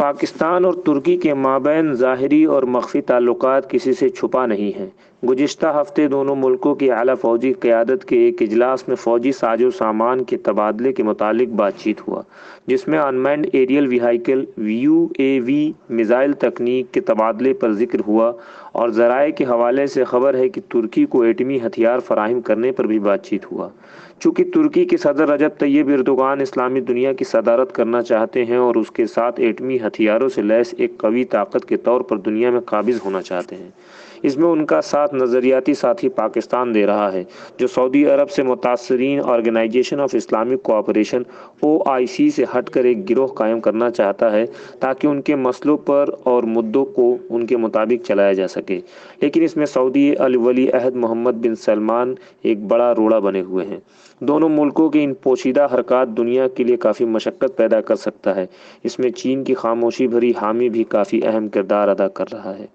पाकिस्तान और तुर्की के माबे ज़ाहरी और मख्फी ताल्लुक किसी से छुपा नहीं हैं। गुज्त हफ़्ते दोनों मुल्कों की अली फ़ौजी क़्यादत के एक अजलास में फ़ौजी साजो सामान के तबादले के मुतालिक बातचीत हुआ, जिसमें unmanned aerial vehicle U A V missile तकनीक के तबादले पर ज़िक्र हुआ और ज़राए के हवाले से खबर है कि तुर्की को एटमी हथियार फराहम करने पर भी बातचीत हुआ। चूँकि तुर्की के सदर रजब तैयब इर्दोगान इस्लामी दुनिया की सदारत करना चाहते हैं और उसके साथ एटमी हथियारों से लैस एक कवी ताकत के तौर पर दुनिया में काबिज होना चाहते हैं। इसमें उनका साथ नज़रियाती साथी पाकिस्तान दे रहा है, जो सऊदी अरब से मुतासरीन organisation of Islamic cooperation O I C से हट कर एक गिरोह कायम करना चाहता है, ताकि उनके मसलों पर और मुद्दों को उनके मुताबिक चलाया जा सके। लेकिन इसमें सऊदी वली अहद मोहम्मद बिन सलमान एक बड़ा रोड़ा बने हुए हैं। दोनों मुल्कों की इन पोशीदा हरकत दुनिया के लिए काफ़ी मशक्क़त पैदा कर सकता है। इसमें चीन की खामोशी भरी हामी भी काफ़ी अहम किरदार अदा कर रहा है।